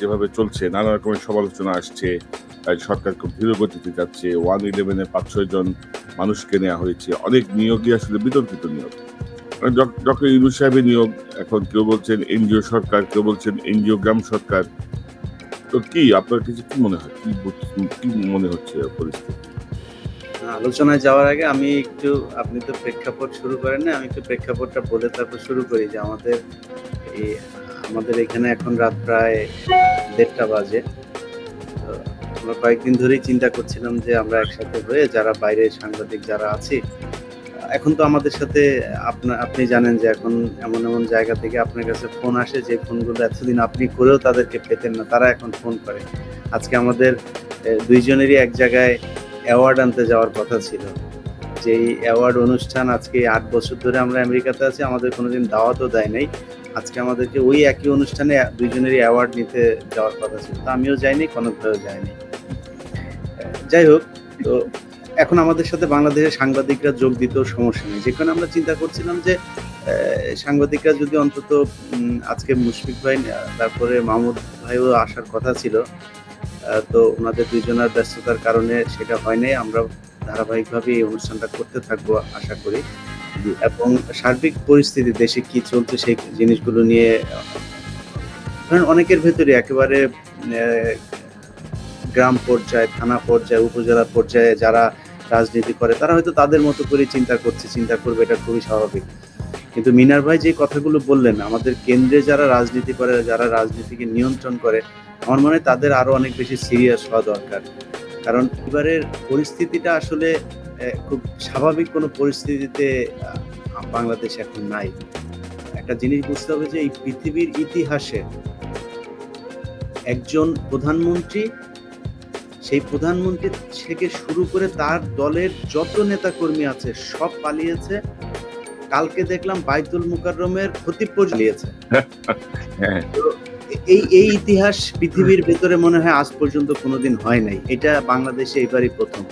যেভাবে চলছে, নানা রকমের সমালোচনা আসছে সরকার খুব ধীর গতিতে যাচ্ছে, ওয়ান ইলেভেনে পাঁচ, ছয় জন মানুষকে নেওয়া হয়েছে, অনেক নিয়োগই আসলে বিতর্কিত নিয়োগ। ডক্টর ইউনুস সাহেবের নিয়োগ, এখন কেউ বলছেন এনজিও সরকার, কেউ বলছেন এনজিও গ্রাম সরকার। তো কি, আপনার কিছু কি মনে হয়, কি কি মনে হচ্ছে পরিস্থিতি? আলোচনায় যাওয়ার আগে আমি একটু, আপনি তো প্রেক্ষাপট শুরু করেন না, আমি একটু প্রেক্ষাপটটা বলে তারপর শুরু করি যে আমাদের এই আমাদের এখানে এখন রাত প্রায় দেড়টা বাজে। আমরা কয়েকদিন ধরেই চিন্তা করছিলাম যে আমরা একসাথে হয়ে যারা বাইরে সাংবাদিক যারা আছি, এখন তো আমাদের সাথে আপনার আপনি জানেন যে এখন এমন এমন জায়গা থেকে আপনার কাছে ফোন আসে যে ফোনগুলো এতদিন আপনি করেও তাদেরকে পেতেন না, তারা এখন ফোন করে। আজকে আমাদের দুইজনেরই এক জায়গায় অ্যাওয়ার্ড আনতে যাওয়ার কথা ছিল। যেই অ্যাওয়ার্ড অনুষ্ঠান আজকে আট বছর ধরে আমরা আমেরিকাতে আছি, আমাদের কোনোদিন দাওয়াতও দেয় নাই। আজকে আমাদেরকে ওই একই অনুষ্ঠানে দুইজনেরই অ্যাওয়ার্ড নিতে যাওয়ার কথা ছিল। তো আমিও যাইনি কনক ভাইও যায়নি। যাই হোক, তো এখন আমাদের সাথে বাংলাদেশের সাংবাদিকরা যোগ দিতেও সমস্যা নেই। যেখানে আমরা চিন্তা করছিলাম যে সাংবাদিকরা যদি অন্তত আজকে মুশফিক ভাই তারপরে মাহমুদ ভাইও আসার কথা ছিল তো ওনাদের দুইজনের ব্যস্ততার কারণে সেটা হয়নি। আমরা ধারাবাহিকভাবে এই অনুষ্ঠানটা করতে থাকব, আশা করি। এবং সার্বিক পরিস্থিতি, দেশে কি চলছে সেই জিনিসগুলো নিয়ে, ধরেন অনেকের ভেতরে একেবারে গ্রাম পর্যায়ে, থানা পর্যায়ে, উপজেলা পর্যায়ে যারা রাজনীতি করে, তারা হয়তো তাদের মতো করে চিন্তা করছে, চিন্তা করবে, এটা খুবই স্বাভাবিক। কিন্তু মিনার ভাই যে কথাগুলো বললেন, আমাদের কেন্দ্রে যারা রাজনীতি করে, যারা রাজনীতিকে নিয়ন্ত্রণ করে, আমার মনে হয় তাদের আরও অনেক বেশি সিরিয়াস হওয়া দরকার। কারণ এবারের পরিস্থিতিটা আসলে খুব স্বাভাবিক কোনো পরিস্থিতিতে বাংলাদেশ এখন নাই। একটা জিনিস বুঝতে হবে যে এই পৃথিবীর ইতিহাসে একজন প্রধানমন্ত্রী সেই প্রধানমন্ত্রী থেকে শুরু করে তার দলের যত নেতাকর্মী আছে সব পালিয়েছে। কালকে দেখলাম বাইতুল মুকাররমের খতিব পালিয়েছে হ্যাঁ। এই এই ইতিহাস পৃথিবীর ভেতরে মনে হয় আজ পর্যন্ত কোনোদিন হয় নাই। এটা বাংলাদেশে এবারই প্রথম।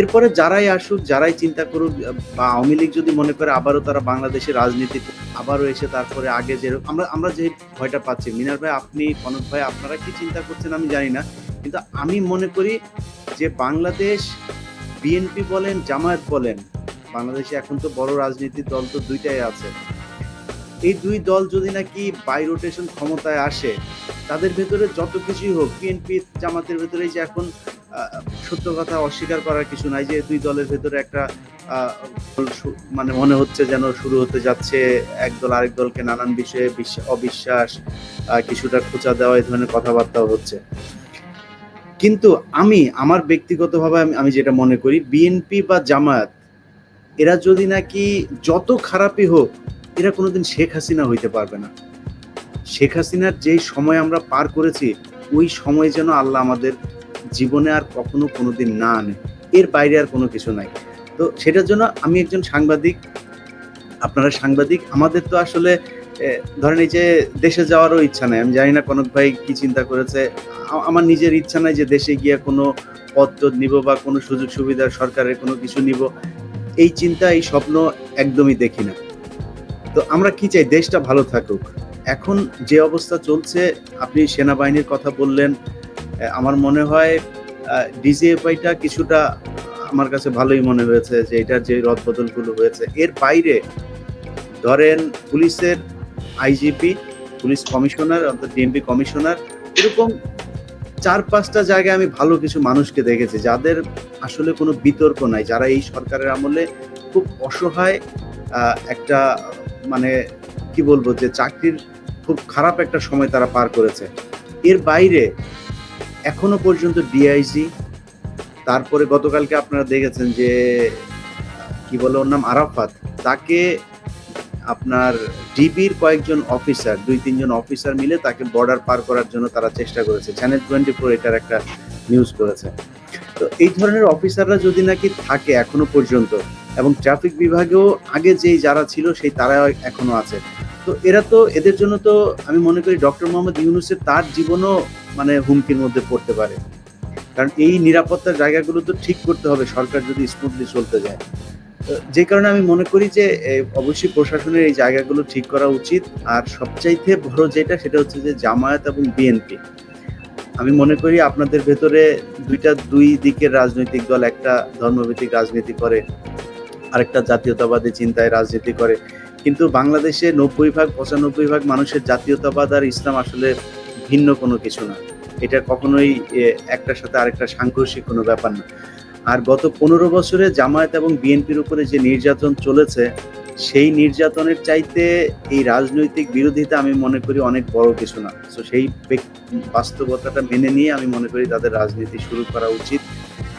এরপরে যারাই আসুক, যারাই চিন্তা করুক, বা আওয়ামী লীগ যদি মনে করে আবারও তারা বাংলাদেশের রাজনীতি আবারও এসে তারপরে আগে যে আমরা আমরা যে ভয়টা পাচ্ছি, মিনার ভাই, আপনি কনক ভাই, আপনারা কি চিন্তা করছেন আমি জানি না, কিন্তু আমি মনে করি যে বাংলাদেশ বিএনপি বলেন, জামায়াত বলেন, বাংলাদেশে এখন তো বড় রাজনীতির দল তো দুইটাই আছে, এই দুই দল যদি নাকি বাই রোটেশন ক্ষমতায় আসে, তাদের ভেতরে যত কিছুই হোক, বিএনপি জামাতের ভেতরে যে এখন সত্য কথা অস্বীকার করার কিছু নাই যে দুই দলের ভেতরে একটা মানে মনে হচ্ছে যেন শুরু হতে যাচ্ছে, এক দল আরেক দলকে নানান বিষয়ে বিশ্ব- অবিশ্বাস কিছুটা খোঁচা দেওয়া এই ধরনের কথাবার্তাও হচ্ছে। কিন্তু আমি, আমার ব্যক্তিগতভাবে আমি যেটা মনে করি বিএনপি বা জামায়াত, এরা যদি নাকি যত খারাপই হোক, এরা কোনোদিন শেখ হাসিনা হইতে পারবে না। শেখ হাসিনার যেই সময় আমরা পার করেছি, ওই সময় যেন আল্লাহ আমাদের জীবনে আর কখনো কোনোদিন না আনে। এর বাইরে আর কোনো কিছু নাই। তো সেটার জন্য আমি একজন সাংবাদিক, আপনারা সাংবাদিক, আমাদের তো আসলে ধরেন এই যে দেশে যাওয়ারও ইচ্ছা নাই। আমি জানি না কনক ভাই কি চিন্তা করেছে। আমার নিজের ইচ্ছা নাই যে দেশে গিয়ে কোনো পদ নিব বা কোনো সুযোগ সুবিধা সরকারের কোনো কিছু নিব। এই চিন্তা, এই স্বপ্ন একদমই দেখি না। তো আমরা কি চাই? দেশটা ভালো থাকুক। এখন যে অবস্থা চলছে, আপনি সেনাবাহিনীর কথা বললেন আমার মনে হয় ডিজিএফআইটা কিছুটা আমার কাছে ভালোই মনে হয়েছে যে এটার যে রদবদলগুলো হয়েছে। এর বাইরে ধরেন পুলিশের আইজিপি পুলিশ কমিশনার, অর্থাৎ ডিএমপি কমিশনার, এরকম চার পাঁচটা জায়গায় আমি ভালো কিছু মানুষকে দেখেছি যাদের আসলে কোনো বিতর্ক নাই, যারা এই সরকারের আমলে খুব অসহায় একটা মানে কি বলব যে চাকরির খুব খারাপ একটা সময় তারা পার করেছে। এর বাইরে এখনও পর্যন্ত ডিআইজি তারপরে গতকালকে আপনারা দেখেছেন যে, কি বলে ওর নাম, আরাফাত, তাকে আপনার ডিবির কয়েকজন অফিসার দুই তিনজন অফিসার মিলে তাকে বর্ডার পার করার জন্য তারা চেষ্টা করেছে। চ্যানেল টোয়েন্টি ফোর এটার একটা নিউজ করেছে। তো এই ধরনের অফিসাররা যদি নাকি থাকে এখনও পর্যন্ত, এবং ট্রাফিক বিভাগেও আগে যেই যারা ছিল, সেই তারা এখনও আছে। তো এরা তো, এদের জন্য তো আমি মনে করি ডক্টর মোহাম্মদ ইউনুসের তার জীবনও মানে হুমকির মধ্যে পড়তে পারে। কারণ এই নিরাপত্তার জায়গাগুলো তো ঠিক করতে হবে, সরকার যদি স্মুথলি চলতে যায়। যে কারণে আমি মনে করি যে অবশ্যই প্রশাসনের এই জায়গাগুলো ঠিক করা উচিত। আর সবচাইতে বড় যেটা, সেটা হচ্ছে যে জামায়াত এবং বিএনপি আমি মনে করি আপনাদের ভেতরে দুইটা, দুই দিকের রাজনৈতিক দল, একটা ধর্মভিত্তিক রাজনীতি করে, আরেকটা জাতীয়তাবাদী চিন্তায় রাজনীতি করে। কিন্তু বাংলাদেশে নব্বই ভাগ, পঁচানব্বই ভাগ মানুষের জাতীয়তাবাদ আর ইসলাম আসলে ভিন্ন কোনো কিছু না। এটা কখনোই একটার সাথে আরেকটা সাংঘর্ষিক কোনো ব্যাপার না। আর গত পনেরো বছরে জামায়াত এবং বিএনপির উপরে যে নির্যাতন চলেছে সেই নির্যাতনের চাইতে এই রাজনৈতিক বিরোধিতা আমি মনে করি অনেক বড় কিছু না। তো সেই বাস্তবতাটা মেনে নিয়ে আমি মনে করি তাদের রাজনীতি শুরু করা উচিত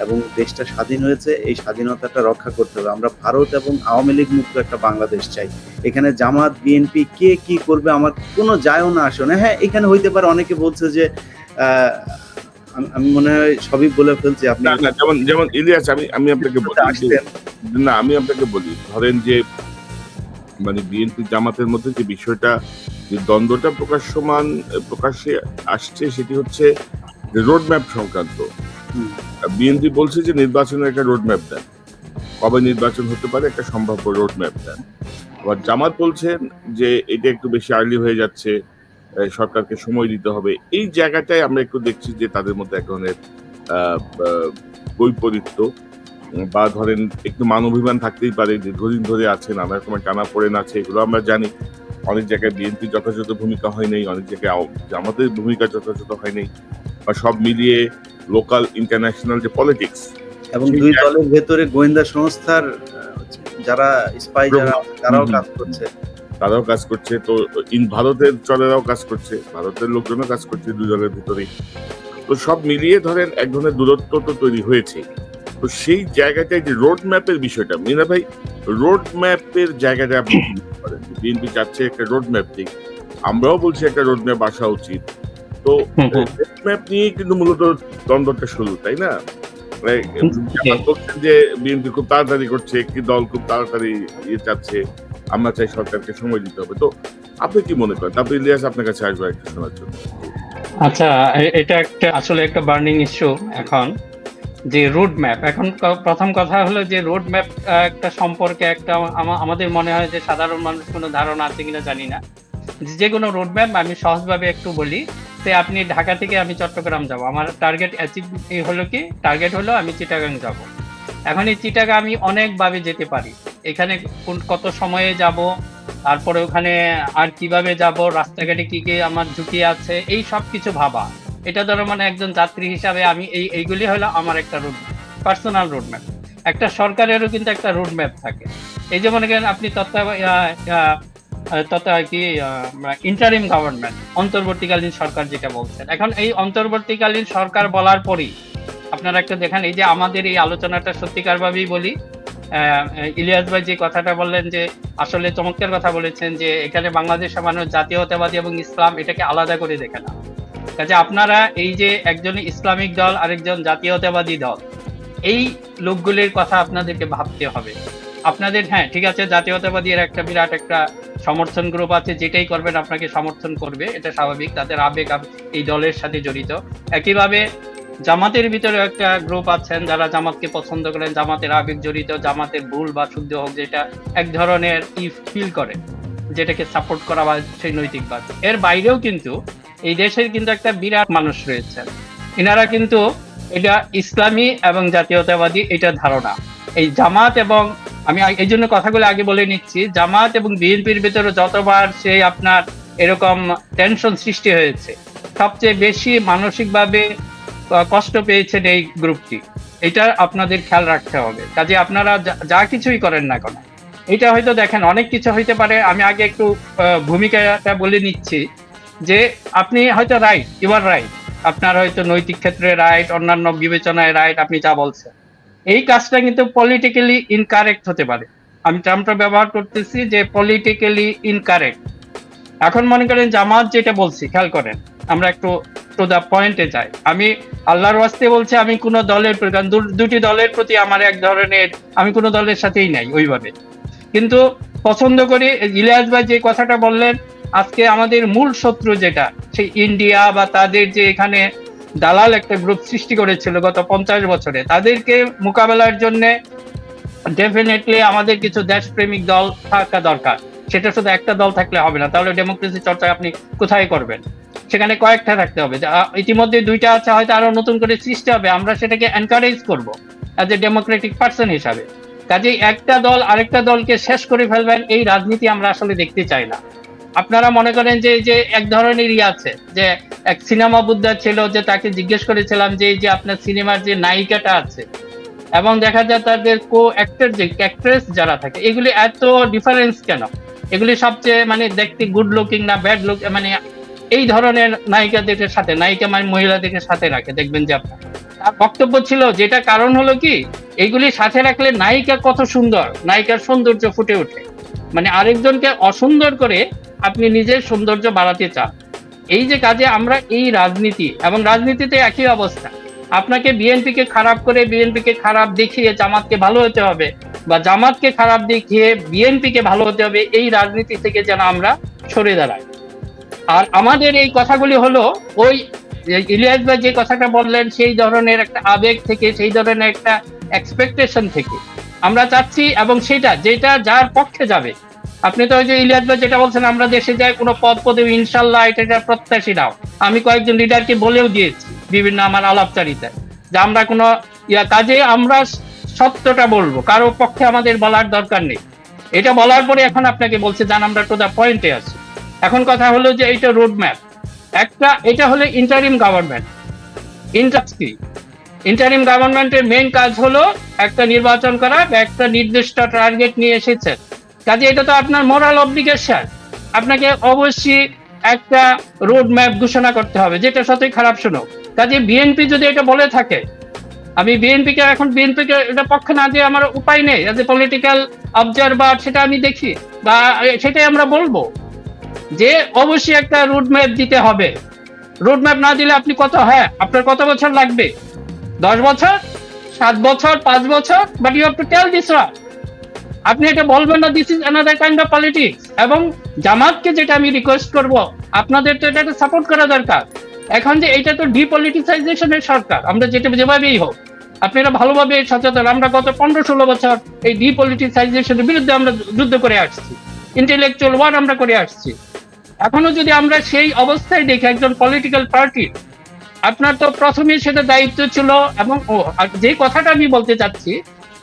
এবং দেশটা স্বাধীন হয়েছে এই স্বাধীনতাটা রক্ষা করতে হবে। আমরা ভারত এবং আওয়ামী লীগ মুক্ত একটা বাংলাদেশ চাই। এখানে জামাত বিএনপি কে কি করবে আমার কোনো যায়ও না আসে না। হ্যাঁ এখানে হইতে পারে অনেকে বলছে যে আহ, আমি- মনে হয় সবই বলে ফেলছি আপনি যেমন যেমন ইলিয়াস আমি আমি আপনাকে বলি। না আমি আপনাকে বলি। ধরেন যে মানে বিএনপি জামাতের মধ্যে যে বিষয়টা যে দ্বন্দ্বটা প্রকাশ্যমান প্রকাশ্যে আসছে সেটি হচ্ছে রোড ম্যাপ সংক্রান্ত। বিএনপি বলছে যে নির্বাচনের একটা রোড ম্যাপ দেন। কবে নির্বাচন হতে পারে একটা সম্ভাব্য রোড ম্যাপ দেন। আবার জামাত বলছেন যে এটা একটু বেশি আর্লি হয়ে যাচ্ছে সরকারকে সময় দিতে হবে। এই জায়গাটায় আমরা একটু দেখছি যে তাদের মধ্যে এক ধরনের বৈপরীত্য। বা ধরেন একটু মান অভিমান থাকতেই পারে দীর্ঘদিন ধরে আছে নানা রকমের টানা পড়েন আছে এগুলো আমরা জানি। অনেক জায়গায় বিএনপি যথাযথ ভূমিকা হয় নাই অনেক জায়গায় আমাদের ভূমিকা যথাযথ হয় নাই বা সব মিলিয়ে লোকাল ইন্টারন্যাশনাল যে পলিটিক্স এবং দুই দলের ভেতরে গোয়েন্দা সংস্থার যারা স্পাই যারা তারাও কাজ করছে। তারাও কাজ করছে তো ইন ভারতের চলেরাও কাজ করছে ভারতের লোকজনও কাজ করছে দুই দলের ভিতরেই। তো সব মিলিয়ে ধরেন এক ধরনের দূরত্ব তো তৈরি হয়েছে। তো সেই জায়গাটায় যে রোড ম্যাপের বিষয়টা মিনা ভাই রোড ম্যাপের জায়গাটা আপনি করেন বিএনপি চাচ্ছে একটা রোড ম্যাপ দিক আমরাও বলছি একটা রোড ম্যাপ আসা উচিত। তো। রোড ম্যাপ নিয়ে কিন্তু মূলত দ্বন্দ্বটা শুরু তাই না? মানে বলছেন যে বিএনপি খুব তাড়াতাড়ি করছে একটি দল খুব তাড়াতাড়ি ইয়ে চাচ্ছে আমরা চাই সরকারকে সময় দিতে হবে। তো আপনি কি মনে করেন? তারপর ইলিয়াস আপনার কাছে আসবে একটু শোনার জন্য। আচ্ছা এটা একটা আসলে একটা বার্নিং ইস্যু এখন। যে রোড ম্যাপ এখন প্রথম কথা হলো যে রোড ম্যাপ একটা সম্পর্কে একটা আমাদের মনে হয় যে সাধারণ মানুষ কোনো ধারণা আছে কিনা জানি না। যে কোনো রোড ম্যাপ আমি সহজভাবে একটু বলি, যে আপনি ঢাকা থেকে আমি চট্টগ্রাম যাব। আমার টার্গেট অ্যাচিভ হলো কি? টার্গেট হলো আমি চিটাগাং যাব। এখন এই চিটাগাং আমি অনেকভাবে যেতে পারি। এখানে কোন, কত সময়ে যাব, তারপরে ওখানে আর কীভাবে যাব, রাস্তাঘাটে কি কি আমার ঝুঁকি আছে, এই সব কিছু ভাবা। এটা ধরো মানে একজন যাত্রী হিসাবে আমি এই, এইগুলি হলো আমার একটা রুট পার্সোনাল রোড ম্যাপ একটা সরকারেরও কিন্তু একটা রোড ম্যাপ থাকে। এই যে মনে করেন আপনি তথা কি ইন্টারিম গভর্নমেন্ট অন্তর্বর্তীকালীন সরকার যেটা বলছেন। এখন এই অন্তর্বর্তীকালীন সরকার বলার পরই আপনারা একটা দেখেন, এই যে আমাদের এই আলোচনাটা সত্যিকার ভাবেই বলি ইলিয়াস ভাই যে কথাটা বললেন যে, আসলে চমৎকার কথা বলেছেন যে, এখানে বাংলাদেশের মানুষ জাতীয়তাবাদী এবং ইসলাম এটাকে আলাদা করে দেখে না। কাজে আপনারা এই যে একজন ইসলামিক দল, আরেকজন জাতীয়তাবাদী দল, এই লোকগুলির কথা আপনাদেরকে ভাবতে হবে। আপনাদের হ্যাঁ ঠিক আছে, জাতীয়তাবাদী এর একটা বিরাট একটা সমর্থন গ্রুপ আছে, যেটাই করবেন, আপনাকে সমর্থন করবে, এটা স্বাভাবিক তাদের আবেগ আব- এই দলের সাথে জড়িত। একইভাবে জামাতের ভিতরে একটা গ্রুপ আছেন, যারা জামাতকে পছন্দ করেন, জামাতের আবেগ জড়িত, জামাতের ভুল বা শুদ্ধ হোক, যেটা এক ধরনের ই ফিল করে, যেটাকে সাপোর্ট করা বা সেই নৈতিকবাদ। এর বাইরেও কিন্তু এই দেশের কিন্তু একটা বিরাট মানুষ রয়েছেন এনারা কিন্তু এটা ইসলামী এবং জাতীয়তাবাদী এটা ধারণা। এই জামাত এবং আমি এই জন্য কথাগুলো আগে বলে নিচ্ছি, জামাত এবং বিএনপির ভিতরে যতবার সেই আপনার এরকম টেনশন সৃষ্টি হয়েছে, সবচেয়ে বেশি মানসিকভাবে কষ্ট পেয়েছেন এই গ্রুপটি। এটা আপনাদের খেয়াল রাখতে হবে। কাজে আপনারা যা- কিছুই করেন না কেন। এটা হয়তো দেখেন, অনেক কিছু হইতে পারে। আমি আগে একটু ভূমিকাটা বলে নিচ্ছি। যে আপনি হয়তো রাইট ইউ রাইট আপনার হয়তো নৈতিক ক্ষেত্রে রাইট অন্যান্য বিবেচনায় রাইট আপনি যা বলছেন। এই কাজটা কিন্তু পলিটিক্যালি ইনকারেক্ট হতে পারে। আমি টার্মটা ব্যবহার করতেছি যে পলিটিক্যালি ইনকারেক্ট এখন মনে করেন জামাত যেটা বলছি, খেয়াল করেন, আমরা একটু টু দা পয়েন্টে যাই। আমি আল্লাহর ওয়াস্তে বলছি, আমি কোনো দলের প্রতি দুটি দলের প্রতি আমার এক ধরনের, আমি কোনো দলের সাথেই নাই ওইভাবে। কিন্তু পছন্দ করি, ইলিয়াস ভাই যে কথাটা বললেন আজকে আমাদের মূল শত্রু যেটা, সেই ইন্ডিয়া বা তাদের যে এখানে দালাল একটা গ্রুপ সৃষ্টি করেছিল গত পঞ্চাশ বছরে, তাদেরকে মোকাবেলার জন্য ডেফিনেটলি আমাদের কিছু দেশপ্রেমিক দল থাকা দরকার। সেটা শুধু একটা দল থাকলে হবে না, তাহলে ডেমোক্রেসি চর্চা আপনি কোথায় করবেন? সেখানে কয়েকটা থাকতে হবে। ইতিমধ্যে দুইটা আছে, হয়তো আরও নতুন করে সৃষ্টি হবে, আমরা সেটাকে এনকারেজ করব অ্যাজ এ ডেমোক্রেটিক পার্সন হিসাবে। কাজেই একটা দল আরেকটা দলকে শেষ করে ফেলবেন, এই রাজনীতি আমরা আসলে দেখতে চাই না। আপনারা মনে করেন যে যে এক ধরনের ইয়ে আছে, যে এক সিনেমা বুদ্ধা ছিল যে তাকে জিজ্ঞেস করেছিলাম যে এই যে আপনার সিনেমার যে নায়িকাটা আছে, এবং দেখা যায় তাদের কো অ্যাক্টর যে অ্যাক্ট্রেস যারা থাকে, এগুলি এত ডিফারেন্স কেন? এগুলি সবচেয়ে মানে দেখতে গুড লুকিং না ব্যাড লুক মানে এই ধরনের নায়িকাদের সাথে, নায়িকা মানে মহিলাদের সাথে রাখে, দেখবেন যে আপনার। তার বক্তব্য ছিল, যেটা কারণ হলো কি, এগুলি সাথে রাখলে নায়িকা কত সুন্দর, নায়িকার সৌন্দর্য ফুটে ওঠে। মানে আরেকজনকে অসুন্দর করে আপনি নিজের সৌন্দর্য বাড়াতে চান। এই যে কাজে আমরা এই রাজনীতি এবং রাজনীতিতে একই অবস্থা। আপনাকে বিএনপিকে খারাপ করে বিএনপিকে খারাপ দেখিয়ে জামাতকে ভালো হতে হবে বা জামাতকে খারাপ দেখিয়ে বিএনপিকে ভালো হতে হবে, এই রাজনীতি থেকে যেন আমরা সরে দাঁড়াই। আর আমাদের এই কথাগুলি হলো, ওই ইলিয়াস ভাই যে কথাটা বললেন, সেই ধরনের একটা আবেগ থেকে, সেই ধরনের একটা এক্সপেকটেশন থেকে। আমরা চাচ্ছি এবং সেটা যেটা যার পক্ষে যাবে আপনি তো ওই যে ইলিয়াস ভাই যেটা বলছেন, আমরা দেশে যাই, কোনো পদ পদে ইনশাল্লাহ এটা প্রত্যাশী নাও আমি কয়েকজন লিডারকে বলেও দিয়েছি বিভিন্ন আমার আলাপচারিতায়, যে আমরা কোনো ইয়া কাজে আমরা সত্যটা বলব, কারও পক্ষে আমাদের বলার দরকার নেই। এটা বলার পরে এখন আপনাকে বলছে, জান, আমরা টু দ্য পয়েন্টে আছি। এখন কথা হলো যে এটা রোড ম্যাপ একটা, এটা হলো ইন্টারিম গভর্নমেন্ট ইন্ডাস্ট্রি ইন্টারিম গভর্নমেন্টের মেইন কাজ হলো একটা নির্বাচন করা একটা নির্দিষ্ট টার্গেট নিয়ে এসেছেন কাজে এটা তো আপনার মোরাল অব্লিগেশন আপনাকে অবশ্যই একটা রোড ম্যাপ ঘোষণা করতে হবে, যেটা সত্যি খারাপ শোনো। কাজে বিএনপি যদি এটা বলে থাকে, আমি বিএনপিকে এখন বিএনপিকে এটা পক্ষে না দিয়ে আমার উপায় নেই এজ এ পলিটিক্যাল অবজারভার সেটা আমি দেখি, বা সেটাই আমরা বলব। যে অবশ্যই একটা রোড ম্যাপ দিতে হবে। রোড ম্যাপ না দিলে আপনি কত হ্যাঁ আপনার কত বছর লাগবে? দশ বছর? সাত বছর? পাঁচ বছর? But you have to tell this আপনি এটা বলবেন না this is another kind of politics এবং জামাতকে যেটা আমি রিকোয়েস্ট করব, আপনাদের তো এটা সাপোর্ট করা দরকার। এখন যে এটা তো ডিপলিটিসাইজেশনের সরকার, আমরা যেটা যেভাবেই হোক, আপনারা ভালোভাবে সচেতন। আমরা গত পনেরো ষোলো বছর এই ডিপলিটিসাইজেশনের বিরুদ্ধে আমরা যুদ্ধ করে আসছি। ইন্টেলেকচুয়াল ওয়ার আমরা করে আসছি। এখনও যদি আমরা সেই অবস্থায় দেখি একজন পলিটিক্যাল পার্টি আপনার তো প্রথমে সেটা দায়িত্ব ছিল এবং যে কথাটা আমি বলতে চাচ্ছি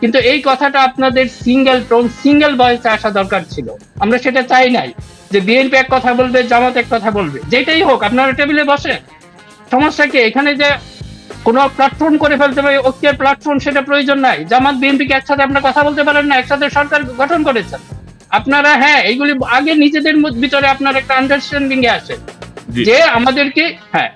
কিন্তু এই কথাটা আপনাদের সিঙ্গেল টোন সিঙ্গেল ভয়েসে আসা দরকার ছিল। আমরা সেটা চাই নাই যে বিএনপি এক কথা বলবে জামাত এক কথা বলবে যেটাই হোক আপনারা টেবিলে বসে সমস্যা কি? এখানে যে কোনো প্ল্যাটফর্ম করে ফেলতে পারে ঐক্যের প্ল্যাটফর্ম সেটা প্রয়োজন নাই। জামাত বিএনপিকে একসাথে আপনারা কথা বলতে পারেন না একসাথে সরকার গঠন করেছেন। আপনারা হ্যাঁ এইগুলি আগে নিজেদের ভিতরে আপনার একটা আন্ডারস্ট্যান্ডিং এ আসে যে আমাদেরকে হ্যাঁ